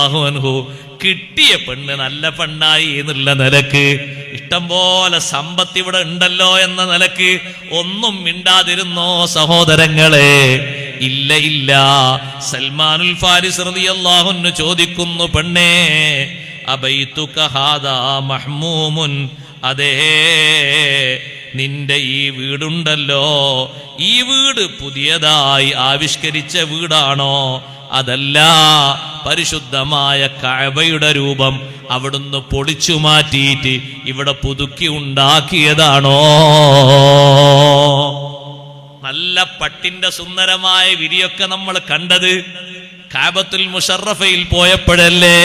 അൻഹു കിട്ടിയ പെണ്ണ് നല്ല പെണ്ണായി എന്നുള്ള നിലയ്ക്ക്. ഇഷ്ടം പോലെ സമ്പത്ത് ഇവിടെ ഉണ്ടല്ലോ എന്ന നിലയ്ക്ക് ഒന്നും മിണ്ടാതിരുന്നോ സഹോദരങ്ങളെ? ഇല്ല ഇല്ല. സൽമാനുൽ ഫാരിസ് റളിയല്ലാഹുന്നു ചോദിക്കുന്നു പെണ്ണേ അബൈതുക ഹാദാ മഹ്മൂമുൻ? അതേ നിന്റെ ഈ വീടുണ്ടല്ലോ. ഈ വീട് പുതിയതായി ആവിഷ്കരിച്ച വീടാണോ? അതല്ല പരിശുദ്ധമായ കഴവയുടെ രൂപം അവിടുന്ന് പൊളിച്ചു മാറ്റിയിട്ട് ഇവിടെ പുതുക്കി ഉണ്ടാക്കിയതാണോ? നല്ല പട്ടിന്റെ സുന്ദരമായ വിരിയൊക്കെ നമ്മൾ കണ്ടത് കാബത്തുൽ മുഷറഫയിൽ പോയപ്പോഴല്ലേ.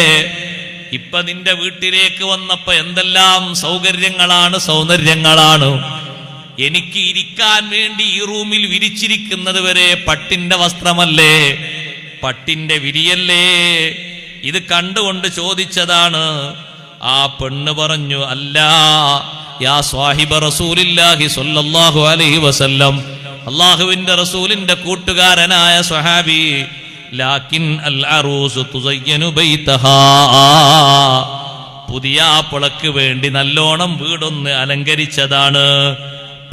ഇപ്പൊ നിന്റെ വീട്ടിലേക്ക് വന്നപ്പോ എന്തെല്ലാം സൗകര്യങ്ങളാണ് സൗന്ദര്യങ്ങളാണ്. എനിക്ക് ഇരിക്കാൻ വേണ്ടി ഈ റൂമിൽ വിരിച്ചിരിക്കുന്നത് വരെ പട്ടിന്റെ വസ്ത്രമല്ലേ. പട്ടിന്റെ വിരിയല്ലേ? ഇത് കണ്ടുകൊണ്ട് ചോദിച്ചതാണ്. ആ പെണ്ണ് പറഞ്ഞു അല്ല യാ സ്വാഹിബ റസൂലില്ലാഹി സ്വല്ലല്ലാഹു അലൈഹി വസല്ലം. അള്ളാഹുവിന്റെ റസൂലിന്റെ കൂട്ടുകാരനായ സ്വഹാബി ലാക്കിൻ അൽ അറൂസു തുസയ്യനു ബൈതഹാ. പുതിയ പുളക്ക് വേണ്ടി നല്ലോണം വീടൊന്ന് അലങ്കരിച്ചതാണ്.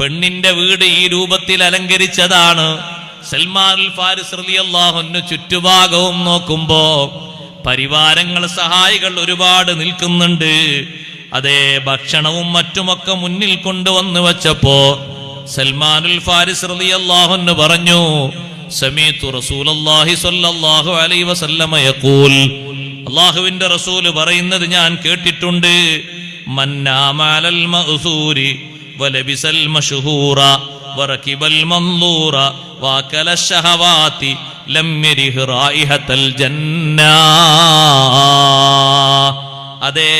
പെണ്ണിന്റെ വീട് ഈ രൂപത്തിൽ അലങ്കരിച്ചതാണ്. സൽമാൻ ഫാരിസ് റളിയല്ലാഹുവിന് ചുറ്റുഭാഗവും നോക്കുമ്പോ പരിവാരങ്ങൾ സഹായികൾ ഒരുപാട് നിൽക്കുന്നുണ്ട്. അതേ ഭക്ഷണവും മറ്റുമൊക്കെ മുന്നിൽ കൊണ്ടുവന്ന് വച്ചപ്പോ സൽമാനുൽ ഫാരിസ് റളിയല്ലാഹുവിന് പറഞ്ഞു സമീത്തു റസൂലല്ലാഹി സ്വല്ലല്ലാഹു അലൈഹി വസല്ലമ യഖൂൽ. അള്ളാഹുവിന്റെ റസൂൽ പറയുന്നത് ഞാൻ കേട്ടിട്ടുണ്ട്. മന്നാമാലൽ മഅ്സൂരി വലബിസൽ മഷ്ഹൂറ. വറകിബൽ മൻദൂറ വാക്കല ശഹവാതി لم റായിഹത്തൽ ജന്ന. അതെ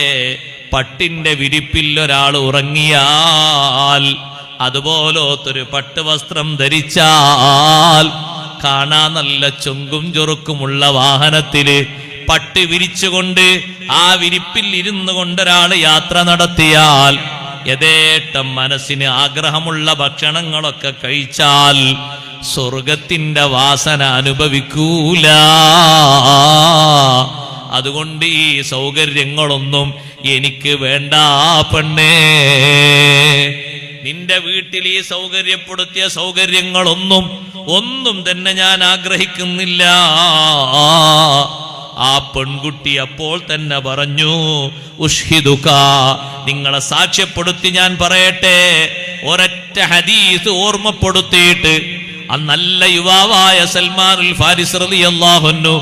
പട്ടിന്റെ വിരിപ്പിൽ ഒരാൾ ഉറങ്ങിയാൽ അതുപോലത്തൊരു പട്ടുവസ്ത്രം ധരിച്ചാൽ കാണാൻ നല്ല ചൊങ്കും ചൊറുക്കുമുള്ള വാഹനത്തിൽ പട്ട് വിരിച്ചുകൊണ്ട് ആ വിരിപ്പിൽ ഇരുന്നു കൊണ്ടൊരാൾ യാത്ര നടത്തിയാൽ യഥേട്ടം മനസ്സിന് ആഗ്രഹമുള്ള ഭക്ഷണങ്ങളൊക്കെ കഴിച്ചാൽ സ്വർഗത്തിന്റെ വാസന അനുഭവിക്കൂല. അതുകൊണ്ട് ഈ സൗകര്യങ്ങളൊന്നും എനിക്ക് വേണ്ട പെണ്ണേ. നിന്റെ വീട്ടിൽ ഈ സൗകര്യപ്പെടുത്തിയ സൗകര്യങ്ങളൊന്നും ഒന്നും തന്നെ ഞാൻ ആഗ്രഹിക്കുന്നില്ല. ആ പെൺകുട്ടി അപ്പോൾ തന്നെ പറഞ്ഞു ഉഷ്ഹിദുക നിങ്ങളെ സാക്ഷ്യപ്പെടുത്തി ഞാൻ പറയട്ടെ. ഒരൊറ്റ ഹദീസ് ഓർമ്മപ്പെടുത്തിയിട്ട് ആ നല്ല യുവാവായ സൽമാനുൽ ഫാരിസ് അള്ളാഹുന്നു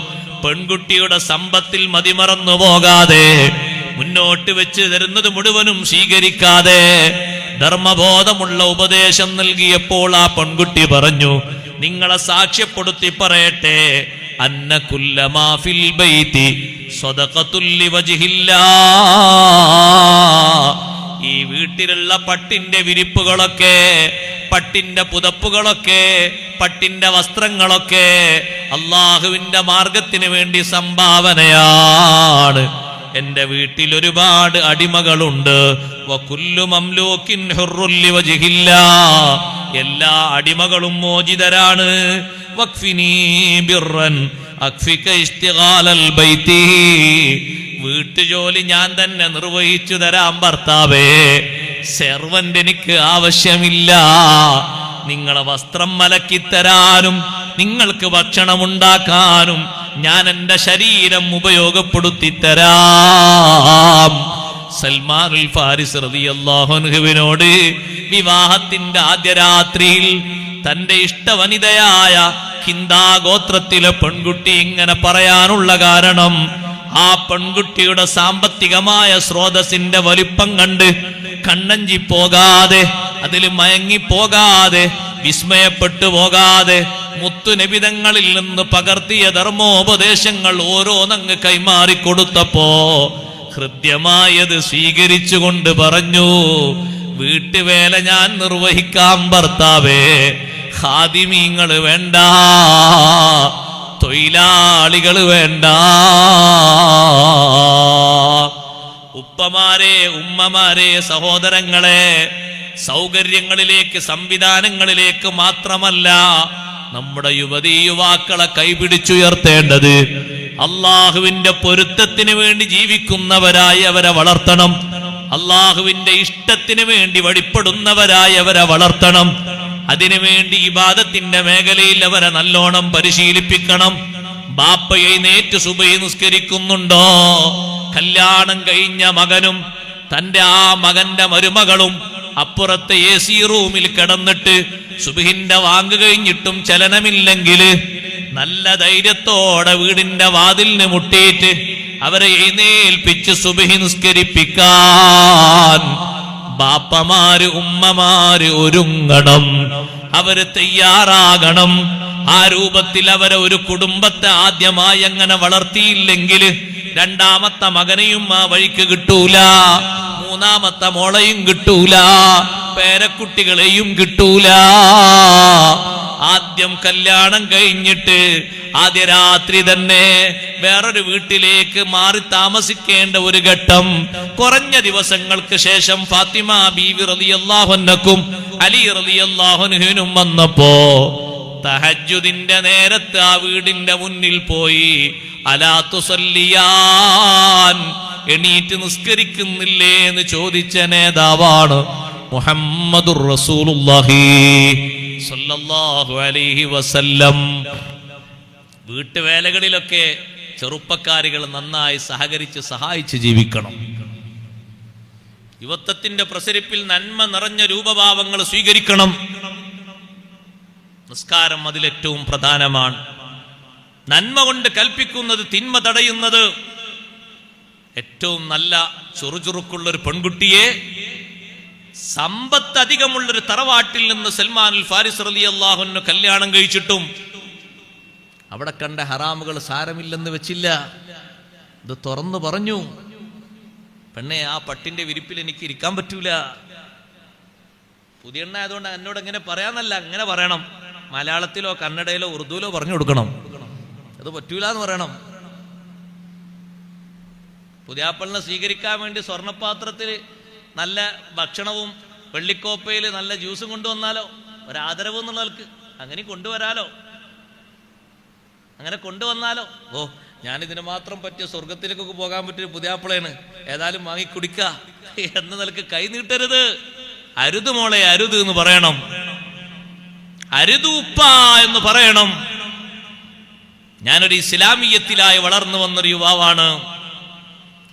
പെൺകുട്ടിയുടെ സമ്പത്തിൽ മതിമറന്നു പോകാതെ മുന്നോട്ട് വെച്ച് തരുന്നത് മുഴുവനും സ്വീകരിക്കാതെ ധർമ്മബോധമുള്ള ഉപദേശം നൽകിയപ്പോൾ ആ പെൺകുട്ടി പറഞ്ഞു നിങ്ങളെ സാക്ഷ്യപ്പെടുത്തി പറയട്ടെ അന്ന വജിഹില്ലാ ഈ വീട്ടിലുള്ള പട്ടിന്റെ വിരിപ്പുകളൊക്കെ പട്ടിന്റെ പുതപ്പുകളൊക്കെ പട്ടിന്റെ വസ്ത്രങ്ങളൊക്കെ അള്ളാഹുവിന്റെ മാർഗത്തിന് വേണ്ടി സംഭാവനയാണ്. എന്റെ വീട്ടിൽ ഒരുപാട് അടിമകളുണ്ട്. എല്ലാ അടിമകളും മോചിതരാണ്. വീട്ടുജോലി ഞാൻ തന്നെ നിർവഹിച്ചു തരാം ഭർത്താവേ. സെർവന്റ് എനിക്ക് ആവശ്യമില്ല. നിങ്ങളെ വസ്ത്രം മലക്കിത്തരാനും നിങ്ങൾക്ക് ഭക്ഷണം ഉണ്ടാക്കാനും ഞാൻ എന്റെ ശരീരം ഉപയോഗപ്പെടുത്തി തരാം. സൽമാനുൽ ഫാരിസ് അള്ളാഹുനുഹുവിനോട് വിവാഹത്തിന്റെ ആദ്യ രാത്രിയിൽ തന്റെ ഇഷ്ടവനിതയായ ഹിന്ദാ ഗോത്രത്തിലെ പെൺകുട്ടി ഇങ്ങനെ പറയാനുള്ള കാരണം ആ പെൺകുട്ടിയുടെ സാമ്പത്തികമായ സ്രോതസിന്റെ വലിപ്പം കണ്ട് കണ്ണഞ്ചി പോകാതെ അതിൽ മയങ്ങിപ്പോകാതെ വിസ്മയപ്പെട്ടു പോകാതെ മുത്തുനിബിതങ്ങളിൽ നിന്ന് പകർത്തിയ ധർമ്മോപദേശങ്ങൾ ഓരോന്നങ്ങ് കൈമാറിക്കൊടുത്തപ്പോ ഹൃദ്യമായത് സ്വീകരിച്ചുകൊണ്ട് പറഞ്ഞു വീട്ടുവേല ഞാൻ നിർവഹിക്കാം ഭർത്താവേ. ഹാദിമീങ്ങൾ വേണ്ട. തൊഴിലാളികൾ വേണ്ട. ഉപ്പമാരെ ഉമ്മമാരെ സഹോദരങ്ങളെ സൗകര്യങ്ങളിലേക്ക് സംവിധാനങ്ങളിലേക്ക് മാത്രമല്ല നമ്മുടെ യുവതി യുവാക്കളെ കൈപിടിച്ചുയർത്തേണ്ടത്. അള്ളാഹുവിന്റെ പൊരുത്തത്തിന് വേണ്ടി ജീവിക്കുന്നവരായി അവരെ വളർത്തണം. അള്ളാഹുവിന്റെ ഇഷ്ടത്തിന് വേണ്ടി വഴിപ്പെടുന്നവരായി അവരെ വളർത്തണം അതിനുവേണ്ടി ഇബാദത്തിന്റെ മേഖലയിൽ അവരെ നല്ലോണം പരിശീലിപ്പിക്കണം. ബാപ്പ എഴുന്നേറ്റ് സുബൈ നിസ്കരിക്കുന്നുണ്ടോ? കല്യാണം കഴിഞ്ഞ മകനും തന്റെ ആ മകന്റെ മരുമകളും അപ്പുറത്തെ എ സി റൂമിൽ കിടന്നിട്ട് സുബിഹിന്റെ വാങ്ങു കഴിഞ്ഞിട്ടും ചലനമില്ലെങ്കിൽ നല്ല ധൈര്യത്തോടെ വീടിന്റെ വാതിലിന് മുട്ടിയിട്ട് അവരെ എഴുന്നേൽപ്പിച്ച് സുബഹി നിസ്കരിപ്പിക്കാൻ ബാപ്പമാര് ഉമ്മമാര് ഒരുങ്ങണം. അവർ തയ്യാറാകണം. ആ രൂപത്തിൽ അവരെ ഒരു കുടുംബത്തെ ആദ്യമായി അങ്ങനെ വളർത്തിയില്ലെങ്കിൽ രണ്ടാമത്തെ മകനെയും ആ വഴിക്ക് കിട്ടൂല മൂന്നാമത്തെ മോളയും കിട്ടൂല പേരക്കുട്ടികളെയും കിട്ടൂല. ആദ്യം കല്യാണം കഴിഞ്ഞിട്ട് ആദ്യ രാത്രി തന്നെ വേറൊരു വീട്ടിലേക്ക് മാറി താമസിക്കേണ്ട ഒരു ഘട്ടം. കുറഞ്ഞ ദിവസങ്ങൾക്ക് ശേഷം ഫാത്തിമ ബീവി റലിയല്ലാഹുനക്കും അലി റളിയല്ലാഹുനുഹിനും വന്നപ്പോ തഹജുദിന്റെ നേരത്ത് ആ വീടിന്റെ മുന്നിൽ പോയി അലാത്തുസല്ലിയാൻ എണീറ്റ് നിസ്കരിക്കുന്നില്ലേ? എന്ന് ചോദിച്ച നേതാവാണ് മുഹമ്മദുർ റസൂലുള്ളാഹി. സല്ലല്ലാഹു അലൈഹി വസല്ലം. വീട്ടുവേലകളിലൊക്കെ ചെറുപ്പക്കാരികൾ നന്നായി സഹകരിച്ച് സഹായിച്ച് ജീവിക്കണം. യുവത്വത്തിന്റെ പ്രസരിപ്പിൽ നന്മ നിറഞ്ഞ രൂപഭാവങ്ങൾ സ്വീകരിക്കണം. നിസ്കാരം അതിലേറ്റവും പ്രധാനമാണ്. നന്മ കൊണ്ട് കൽപ്പിക്കുന്നത് തിന്മ തടയുന്നത് ഏറ്റവും നല്ല ചുറുചുറുക്കുള്ള ഒരു പെൺകുട്ടിയെ സമ്പത്ത് അധികമുള്ളൊരു തറവാട്ടിൽ നിന്ന് സൽമാൻ ഫാരിസ് റലി അള്ളാഹുന് കല്യാണം കഴിച്ചിട്ടും അവിടെ കണ്ട ഹറാമുകൾ സാരമില്ലെന്ന് വെച്ചില്ല. ഇത് തുറന്നു പറഞ്ഞു. പെണ്ണെ ആ പട്ടിന്റെ വിരിപ്പിൽ എനിക്ക് ഇരിക്കാൻ പറ്റൂല. പുതിയ എണ്ണ ആയതുകൊണ്ട് എന്നോട് എങ്ങനെ പറയാന്നല്ല അങ്ങനെ പറയണം. മലയാളത്തിലോ കന്നഡയിലോ ഉറുദുവിലോ പറഞ്ഞു കൊടുക്കണം. അത് പറ്റൂല എന്ന് പറയണം. പുതിയാപ്പളിനെ സ്വീകരിക്കാൻ വേണ്ടി സ്വർണപാത്രത്തിൽ നല്ല ഭക്ഷണവും വെള്ളിക്കോപ്പയിൽ നല്ല ജ്യൂസും കൊണ്ടുവന്നാലോ? ഒരാദരവ് എന്നുള്ളവർക്ക് അങ്ങനെ കൊണ്ടുവരാലോ? അങ്ങനെ കൊണ്ടുവന്നാലോ? ഓ ഞാൻ ഇതിന് മാത്രം പറ്റിയ സ്വർഗത്തിലേക്കൊക്കെ പോകാൻ പറ്റിയ പുതിയാപ്പിളയാണ്. ഏതായാലും വാങ്ങി കുടിക്ക. എന്ന നിലയ്ക്ക് കൈ നീട്ടരുത്. അരുത് മോളെ അരുത് എന്ന് പറയണം. അരുത് ഉപ്പ എന്ന് പറയണം. ഞാനൊരു ഇസ്ലാമീയത്തിലായി വളർന്നു വന്നൊരു യുവാവാണ്.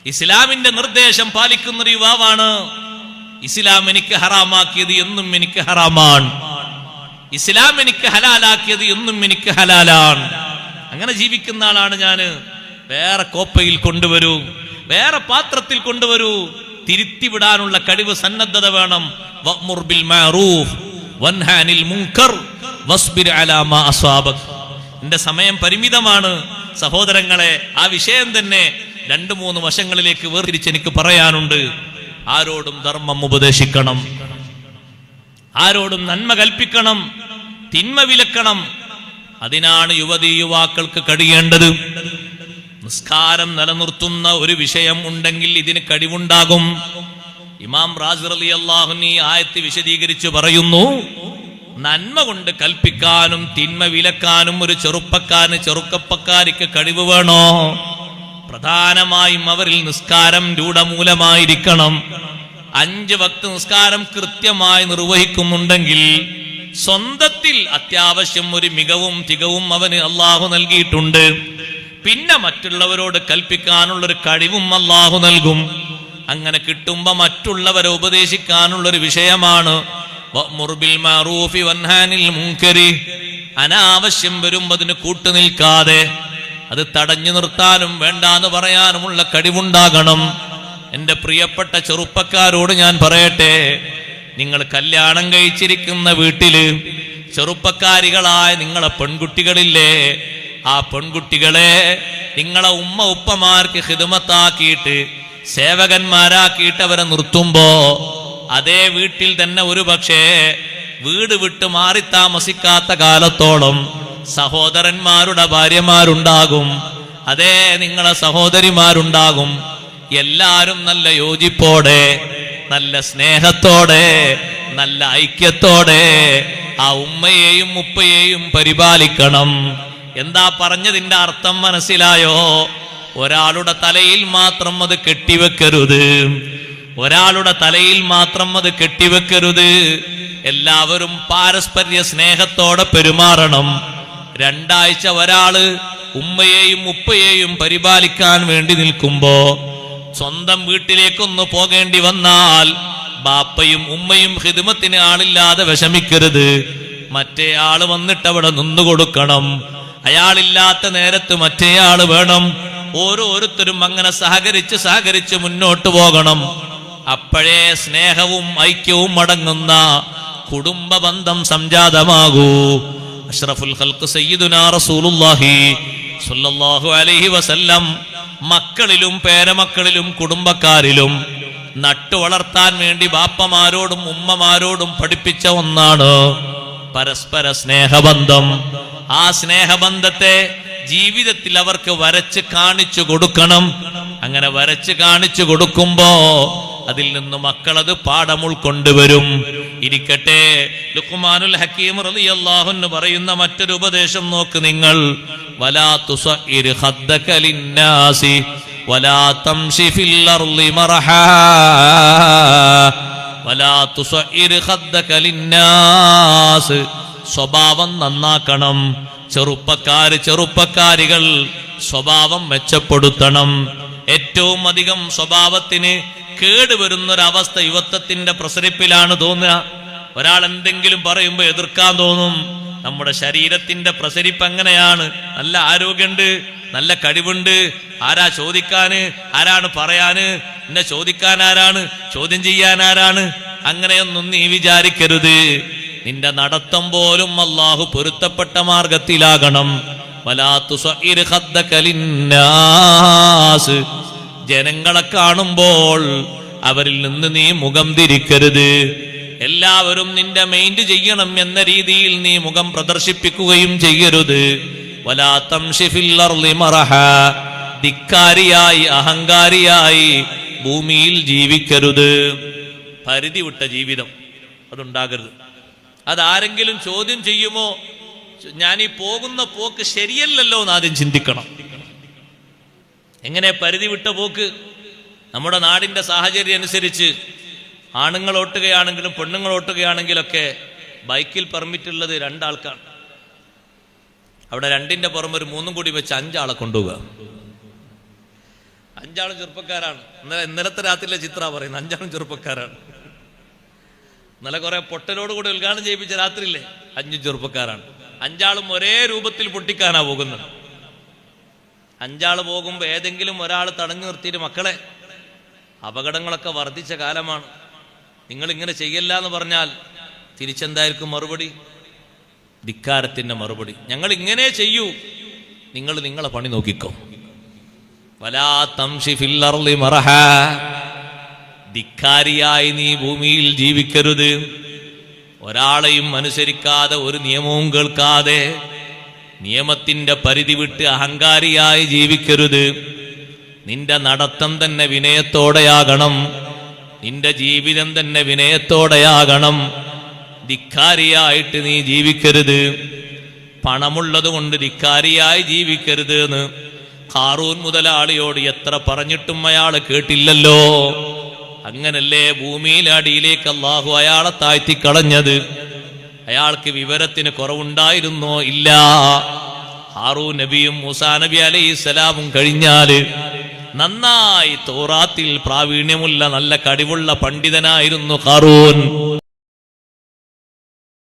ഇസ്ലാമിന്റെ നിർദ്ദേശം പാലിക്കുന്ന ഒരു യുവാവാണ്. ഇസ്ലാം എനിക്ക് ഹറാമാക്കിയത് എന്നും എനിക്ക് ഹറാമാണ്. ഇസ്ലാം എനിക്ക് ഹലാലാക്കിയത് എന്നും എനിക്ക് ഹലാലാണ്. അങ്ങനെ ജീവിക്കുന്ന ആളാണ് ഞാൻ. വേറെ കോപ്പയിൽ കൊണ്ടുവരൂ വേറെ പാത്രത്തിൽ കൊണ്ടുവരൂ. തിരുത്തിവിടാനുള്ള കഴിവ് സന്നദ്ധത വേണം. എന്റെ സമയം പരിമിതമാണ്. സഹോദരങ്ങളെ ആ വിഷയം തന്നെ രണ്ടു മൂന്ന് വശങ്ങളിലേക്ക് വേർതിരിച്ച് എനിക്ക് പറയാനുണ്ട്. ആരോടും ധർമ്മം ഉപദേശിക്കണം. ആരോടും നന്മ കൽപ്പിക്കണം. തിന്മ വിലക്കണം. അതിനാണ് യുവതി യുവാക്കൾക്ക് കഴിയേണ്ടത്. നിസ്കാരം നിലനിർത്തുന്ന ഒരു വിഷയം ഉണ്ടെങ്കിൽ ഇതിന് കഴിവുണ്ടാകും. ഇമാം റാസിർ അലി അള്ളാഹുനി ആയത്ത് വിശദീകരിച്ചു പറയുന്നു നന്മ കൊണ്ട് കൽപ്പിക്കാനും തിന്മ വിലക്കാനും ഒരു ചെറുപ്പക്കാരന് ചെറുക്കപ്പക്കാരിക്ക് കഴിവ് വേണോ? പ്രധാനമായും അവരിൽ നിസ്കാരം രൂഢമൂലമായിരിക്കണം. അഞ്ച് ഭക്ത നിസ്കാരം കൃത്യമായി നിർവഹിക്കുന്നുണ്ടെങ്കിൽ സ്വന്തത്തിൽ അത്യാവശ്യം ഒരു മികവും തികവും അവന് അള്ളാഹു നൽകിയിട്ടുണ്ട്. പിന്നെ മറ്റുള്ളവരോട് കൽപ്പിക്കാനുള്ള ഒരു കഴിവും അള്ളാഹു നൽകും. അങ്ങനെ കിട്ടുമ്പോ മറ്റുള്ളവരെ ഉപദേശിക്കാനുള്ള ഒരു വിഷയമാണ് അനാവശ്യം വരുമ്പോ അതിന് കൂട്ടുനിൽക്കാതെ അത് തടഞ്ഞു നിർത്താനും വേണ്ടാന്ന് പറയാനുമുള്ള കഴിവുണ്ടാകണം. എന്റെ പ്രിയപ്പെട്ട ചെറുപ്പക്കാരോട് ഞാൻ പറയട്ടെ നിങ്ങൾ കല്യാണം കഴിച്ചിരിക്കുന്ന വീട്ടിൽ ചെറുപ്പക്കാരികളായ നിങ്ങളെ പെൺകുട്ടികളില്ലേ ആ പെൺകുട്ടികളെ നിങ്ങളെ ഉമ്മ ഉപ്പമാർക്ക് ഹിതമത്താക്കിയിട്ട് സേവകന്മാരാക്കിയിട്ട് അവരെ നിർത്തുമ്പോ അതേ വീട്ടിൽ തന്നെ ഒരു പക്ഷേ വീട് വിട്ട് മാറി താമസിക്കാത്ത കാലത്തോളം സഹോദരന്മാരുടെ ഭാര്യമാരുണ്ടാകും. അതേ നിങ്ങളെ സഹോദരിമാരുണ്ടാകും. എല്ലാരും നല്ല യോജിപ്പോടെ നല്ല സ്നേഹത്തോടെ നല്ല ഐക്യത്തോടെ ആ ഉമ്മയെയും ഉപ്പയെയും പരിപാലിക്കണം. എന്താ പറഞ്ഞതിന്റെ അർത്ഥം മനസ്സിലായോ? ഒരാളുടെ തലയിൽ മാത്രം അത് കെട്ടിവെക്കരുത്. ഒരാളുടെ തലയിൽ മാത്രം അത് കെട്ടിവെക്കരുത്. എല്ലാവരും പാരസ്പര്യ സ്നേഹത്തോടെ പെരുമാറണം. രണ്ടാഴ്ച ഒരാൾ ഉമ്മയെയും ഉപ്പയെയും പരിപാലിക്കാൻ വേണ്ടി നിൽക്കുമ്പോ സ്വന്തം വീട്ടിലേക്കൊന്ന് പോകേണ്ടി വന്നാൽ ബാപ്പയും ഉമ്മയും ഹിദ്മത്തിന് ആളില്ലാതെ വിഷമിക്കരുത്. മറ്റേ ആൾ വന്നിട്ട് അവിടെ നിന്നു കൊടുക്കണം. അയാളില്ലാത്ത നേരത്ത് മറ്റേ ആൾ വേണം. ഓരോരുത്തരും അങ്ങനെ സഹകരിച്ച് സഹകരിച്ച് മുന്നോട്ട് പോകണം. അപ്പോഴേ സ്നേഹവും ഐക്യവും അടങ്ങുന്ന കുടുംബ ബന്ധം സംജാതമാകൂ. അഷ്റഫുൽ ഖൽഖ് സയ്യിദുനാ റസൂലുള്ളാഹി സ്വല്ലല്ലാഹു അലൈഹി വസല്ലം മക്കളിലും പേരമക്കളിലും കുടുംബക്കാരിലും നട്ടു വളർത്താൻ വേണ്ടി ബാപ്പമാരോടും ഉമ്മമാരോടും പഠിപ്പിച്ച ഒന്നാണ് പരസ്പര സ്നേഹബന്ധം. ആ സ്നേഹബന്ധത്തെ ജീവിതത്തിൽ അവർക്ക് വരച്ച് കാണിച്ചു കൊടുക്കണം. അങ്ങനെ വരച്ച് കാണിച്ചു കൊടുക്കുമ്പോ അതിൽ നിന്ന് മക്കളത് പാഠം ഉൾക്കൊണ്ടുവരും. ഇരിക്കട്ടെ. ലുഖ്മാനുൽ ഹക്കീം റളിയല്ലാഹു പറയുന്ന മറ്റൊരു ഉപദേശം നോക്ക് നിങ്ങൾ. വലാ ഖദ്ദക ലിന്നാസി വലാ തംഷി ഫിൽ അർളി മറഹാ വലാ ഖദ്ദക ലിന്നാസ്. സ്വഭാവം നന്നാക്കണം. ചെറുപ്പക്കാര് ചെറുപ്പക്കാരികൾ സ്വഭാവം മെച്ചപ്പെടുത്തണം. ഏറ്റവും അധികം സ്വഭാവത്തിന് കേടുവരുന്ന ഒരവസ്ഥ യുവത്വത്തിന്റെ പ്രസരിപ്പിലാണ് തോന്നുക. ഒരാൾ എന്തെങ്കിലും പറയുമ്പോൾ എതിർക്കാൻ തോന്നും. നമ്മുടെ ശരീരത്തിന്റെ പ്രസരിപ്പ് എങ്ങനെയാണ്? നല്ല ആരോഗ്യമുണ്ട് നല്ല കഴിവുണ്ട്. ആരാ ചോദിക്കാന്? ആരാണ് പറയാന്? എന്നെ ചോദിക്കാൻ ആരാണ്? ചോദ്യം ചെയ്യാൻ ആരാണ്? അങ്ങനെയൊന്നും നീ വിചാരിക്കരുത്. നിന്റെ നടത്തം പോലും അള്ളാഹു പൊരുത്തപ്പെട്ട മാർഗത്തിലാകണം. വലാത്തു. ജനങ്ങളെ കാണുമ്പോൾ അവരിൽ നിന്ന് നീ മുഖം തിരിക്കരുത്. എല്ലാവരും നിന്റെ മെയിൻഡ് ചെയ്യണം എന്ന രീതിയിൽ നീ മുഖം പ്രദർശിപ്പിക്കുകയും ചെയ്യരുത്. ധിക്കാരിയായി അഹങ്കാരിയായി ഭൂമിയിൽ ജീവിക്കരുത്. പരിധി വിട്ട ജീവിതം അതുണ്ടാകരുത്. അതാരെങ്കിലും ചോദ്യം ചെയ്യുമോ ഞാൻ ഈ പോകുന്ന പോക്ക് ശരിയല്ലല്ലോ എന്ന് ആദ്യം ചിന്തിക്കണം. എങ്ങനെ പരിധി വിട്ട പോക്ക്? നമ്മുടെ നാടിന്റെ സാഹചര്യം അനുസരിച്ച് ആണുങ്ങൾ ഓട്ടുകയാണെങ്കിലും പെണ്ണുങ്ങൾ ഓട്ടുകയാണെങ്കിലൊക്കെ ബൈക്കിൽ പെർമിറ്റ് ഉള്ളത് രണ്ടാൾക്കാണ്. അവിടെ രണ്ടിന്റെ പുറമെ ഒരു മൂന്നും കൂടി വെച്ച് അഞ്ചാളെ കൊണ്ടുപോവുക. അഞ്ചാളും ചെറുപ്പക്കാരാണ്. ഇന്നലെ ഇന്നലത്തെ രാത്രിയിലെ ചിത്ര പറയുന്നത്. അഞ്ചാളും ചെറുപ്പക്കാരാണ്. ഇന്നലെ കുറെ പൊട്ടലോട് കൂടി ഉദ്ഘാടനം ചെയ്യിപ്പിച്ച രാത്രിയില്ലേ അഞ്ചും ചെറുപ്പക്കാരാണ്. അഞ്ചാളും ഒരേ രൂപത്തിൽ പൊട്ടിക്കാനാ പോകുന്നത്. അഞ്ചാൾ പോകുമ്പോൾ ഏതെങ്കിലും ഒരാൾ തടഞ്ഞു നിർത്തിയിട്ട് മക്കളെ അപകടങ്ങളൊക്കെ വർദ്ധിച്ച കാലമാണ്. നിങ്ങൾ ഇങ്ങനെ ചെയ്യല്ല എന്ന് പറഞ്ഞാൽ തിരിച്ചെന്തായിരിക്കും മറുപടി? ധിക്കാരത്തിന്റെ മറുപടി. ഞങ്ങൾ ഇങ്ങനെ ചെയ്യൂ. നിങ്ങൾ നിങ്ങളെ പണി നോക്കിക്കോ. വലാ ധിക്കാരിയായി നീ ഭൂമിയിൽ ജീവിക്കരുത്. ഒരാളെയും അനുസരിക്കാതെ ഒരു നിയമവും കേൾക്കാതെ നിയമത്തിന്റെ പരിധി വിട്ട് അഹങ്കാരിയായി ജീവിക്കരുത്. നിന്റെ നടത്തം തന്നെ വിനയത്തോടെയാകണം. നിന്റെ ജീവിതം തന്നെ വിനയത്തോടെയാകണം. ധിക്കാരിയായിട്ട് നീ ജീവിക്കരുത്. പണമുള്ളത് കൊണ്ട് ധിക്കാരിയായി ജീവിക്കരുത് എന്ന് കാറൂൻ മുതലാളിയോട് എത്ര പറഞ്ഞിട്ടും അയാൾ കേട്ടില്ലല്ലോ. അങ്ങനല്ലേ ഭൂമിയിലെ അടിയിലേക്ക് അള്ളാഹു അയാളെ താഴ്ത്തിക്കളഞ്ഞത്. അയാൾക്ക് വിവരത്തിന് കുറവുണ്ടായിരുന്നോ? ഇല്ല. ഹാറൂ നബിയും മൂസാ നബി അലൈഹി സ്വലാമും കഴിഞ്ഞാൽ നന്നായി തോറാത്തിൽ പ്രാവീണ്യമുള്ള നല്ല കടിവുള്ള പണ്ഡിതനായിരുന്നു ഹാറൂൻ.